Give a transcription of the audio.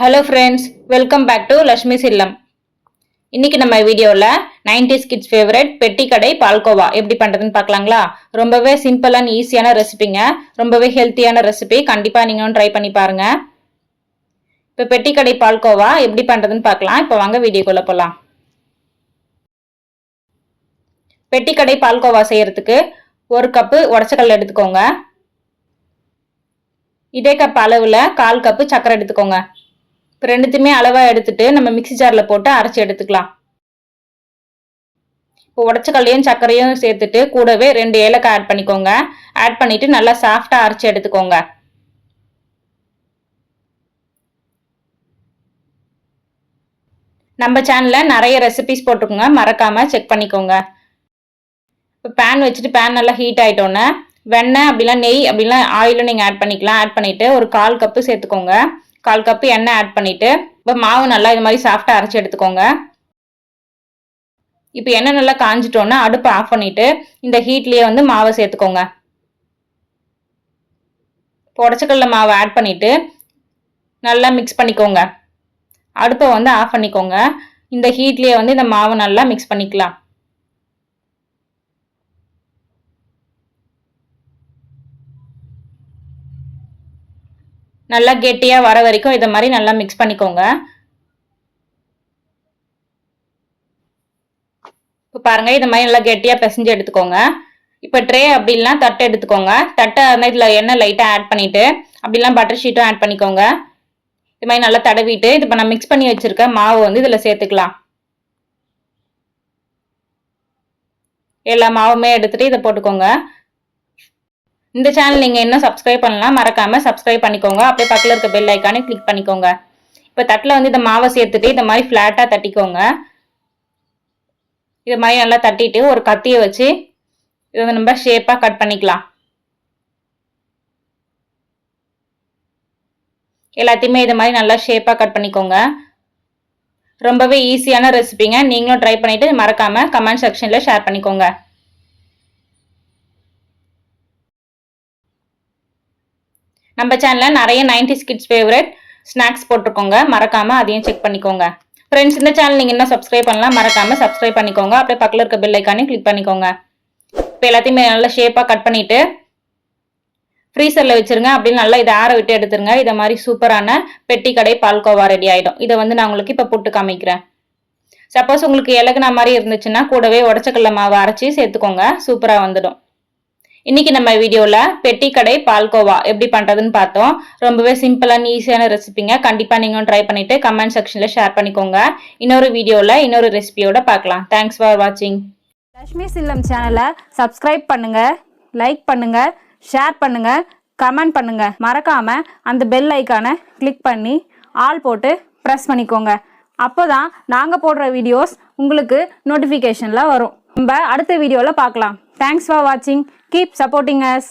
Hello friends welcome back to Lakshmi Chillam இன்னைக்கு நம்ம வீடியோவில் 90s கிட்ஸ் ஃபேவரட் பெட்டி கடை பால்கோவா எப்படி பண்ணுறதுன்னு பார்க்கலாங்களா? ரொம்பவே சிம்பிள் அண்ட் ஈஸியான ரெசிபிங்க ரொம்பவே ஹெல்த்தியான ரெசிபி கண்டிப்பாக நீங்களும் ட்ரை பண்ணி பாருங்க. இப்போ பெட்டி கடை பால்கோவா எப்படி பண்ணுறதுன்னு பார்க்கலாம். இப்போ வாங்க வீடியோக்குள்ளே போகலாம் பெட்டி கடை பால்கோவா செய்யறதுக்கு ஒரு கப்பு உடச்சக்கல் எடுத்துக்கோங்க. இதே கப் அளவில் கால் கப்பு சக்கரை எடுத்துக்கோங்க. இப்போ ரெண்டுத்தையுமே அளவாக எடுத்துட்டு நம்ம மிக்ஸி ஜாரில் போட்டு அரைச்சி எடுத்துக்கலாம். இப்போ உடச்சக்கல்லையும் சர்க்கரையும் சேர்த்துட்டு கூடவே ரெண்டு ஏலக்காய் ஆட் பண்ணிக்கோங்க. ஆட் பண்ணிட்டு நல்லா சாஃப்டாக அரைச்சி எடுத்துக்கோங்க. நம்ம சேனலில் நிறைய ரெசிபிஸ் போட்டிருக்கோங்க. மறக்காமல் செக் பண்ணிக்கோங்க. இப்போ பேன் வச்சுட்டு பேன் நல்லா ஹீட் ஆகிட்டோன்னே வெண்ணெய் அப்படிலாம் நெய் அப்படிலாம் ஆயிலும் நீங்கள் ஆட் பண்ணிக்கலாம். ஆட் பண்ணிவிட்டு ஒரு கால் கப்பு சேர்த்துக்கோங்க. கால் கப்பு எண்ணெய் ஆட் பண்ணிவிட்டு இப்போ மாவு நல்லா இது மாதிரி சாஃப்டாக அரைச்சி எடுத்துக்கோங்க. இப்போ எண்ணெய் நல்லா காஞ்சிட்டோன்னா அடுப்பை ஆஃப் பண்ணிவிட்டு இந்த ஹீட்லேயே வந்து மாவை சேர்த்துக்கோங்க. உடச்சக்கல்ல மாவை ஆட் பண்ணிவிட்டு நல்லா மிக்ஸ் பண்ணிக்கோங்க. அடுப்பை வந்து ஆஃப் பண்ணிக்கோங்க. இந்த ஹீட்லேயே வந்து இந்த மாவை நல்லா மிக்ஸ் பண்ணிக்கலாம். நல்லா கெட்டியாக வர வரைக்கும் இதை மாதிரி நல்லா மிக்ஸ் பண்ணிக்கோங்க. இப்போ பாருங்கள் இதை மாதிரி நல்லா கெட்டியாக பிசைஞ்சு எடுத்துக்கோங்க. இப்போ ட்ரே அப்படிலாம் தட்டை எடுத்துக்கோங்க. தட்டை அந்த இதில் எண்ணெய் லைட்டாக ஆட் பண்ணிவிட்டு அப்படிலாம் பட்டர் ஷீட்டும் ஆட் பண்ணிக்கோங்க. இது மாதிரி நல்லா தடவிட்டு இது இப்போ நான் மிக்ஸ் பண்ணி வச்சுருக்க மாவு வந்து இதில் சேர்த்துக்கலாம். எல்லா மாவுமே எடுத்துகிட்டு இதை போட்டுக்கோங்க. இந்த சேனல் நீங்கள் இன்னும் சப்ஸ்கிரைப் பண்ணலாம் மறக்காமல் சப்ஸ்கிரைப் பண்ணிக்கோங்க. அப்படியே பக்கத்தில் இருக்க பெல் ஐக்கானே கிளிக் பண்ணிக்கோங்க. இப்போ தட்டில் வந்து இந்த மாவை சேர்த்துட்டு இந்த மாதிரி ஃப்ளாட்டாக தட்டிக்கோங்க. இது மாதிரி நல்லா தட்டிட்டு ஒரு கத்தியை வச்சு இதை வந்து நம்ம ஷேப்பாக கட் பண்ணிக்கலாம். எல்லாத்தையுமே இது மாதிரி நல்லா ஷேப்பாக கட் பண்ணிக்கோங்க. ரொம்பவே ஈஸியான ரெசிபிங்க நீங்களும் ட்ரை பண்ணிவிட்டு மறக்காமல் கமெண்ட் செக்ஷனில் ஷேர் பண்ணிக்கோங்க. நம்ம சேனலில் நிறைய நைன்டிஸ் கிட்ஸ் ஃபேவரட் ஸ்நாக்ஸ் போட்டிருக்கோங்க. மறக்காமல் அதையும் செக் பண்ணிக்கோங்க. ஃப்ரெண்ட்ஸ் இந்த சேனல் நீங்கள் இன்னும் சப்ஸ்கிரைப் பண்ணலாம். மறக்காமல் சப்ஸ்கிரைப் பண்ணிக்கோங்க. அப்படியே பக்கத்தில் இருக்க பெல் ஐக்கானே கிளிக் பண்ணிக்கோங்க. இப்போ எல்லாத்தையுமே நல்லா ஷேப்பாக கட் பண்ணிவிட்டு ஃப்ரீசரில் வச்சுருங்க. அப்படின்னு நல்லா இதை ஆற விட்டு எடுத்துருங்க. இதை மாதிரி சூப்பரான பெட்டி கடை பால்கோவா ரெடி ஆகிடும் இதை வந்து நான் உங்களுக்கு இப்போ போட்டு காமிக்கிறேன். சப்போஸ் உங்களுக்கு இலகுனா மாதிரி இருந்துச்சுன்னா கூடவே உடச்சக்கல்ல மாவு அரைச்சி சேர்த்துக்கோங்க. சூப்பராக வந்துடும். இன்னைக்கு நம்ம வீடியோவில் பெட்டி கடை பால்கோவா எப்படி பண்ணுறதுன்னு பார்த்தோம். ரொம்பவே சிம்பிளான ஈஸியான ரெசிபிங்க கண்டிப்பாக நீங்களும் ட்ரை பண்ணிவிட்டு கமெண்ட் செக்ஷனில் ஷேர் பண்ணிக்கோங்க. இன்னொரு வீடியோவில் இன்னொரு ரெசிபியோட பார்க்கலாம். தேங்க்ஸ் ஃபார் வாட்சிங் லக்ஷ்மி சில்லம் சேனலை சப்ஸ்கிரைப் பண்ணுங்க லைக் பண்ணுங்க ஷேர் பண்ணுங்க கமெண்ட் பண்ணுங்க. மறக்காம அந்த பெல் ஐக்கானை கிளிக் பண்ணி ஆல் போட்டு ப்ரெஸ் பண்ணிக்கோங்க. அப்போ தான் நாங்கள் போடுற வீடியோஸ் உங்களுக்கு நோட்டிஃபிகேஷனில் வரும். நம்ம அடுத்த வீடியோவில் பார்க்கலாம். தேங்க்ஸ் ஃபார் வாட்சிங் கீப் சப்போர்ட்டிங் அஸ்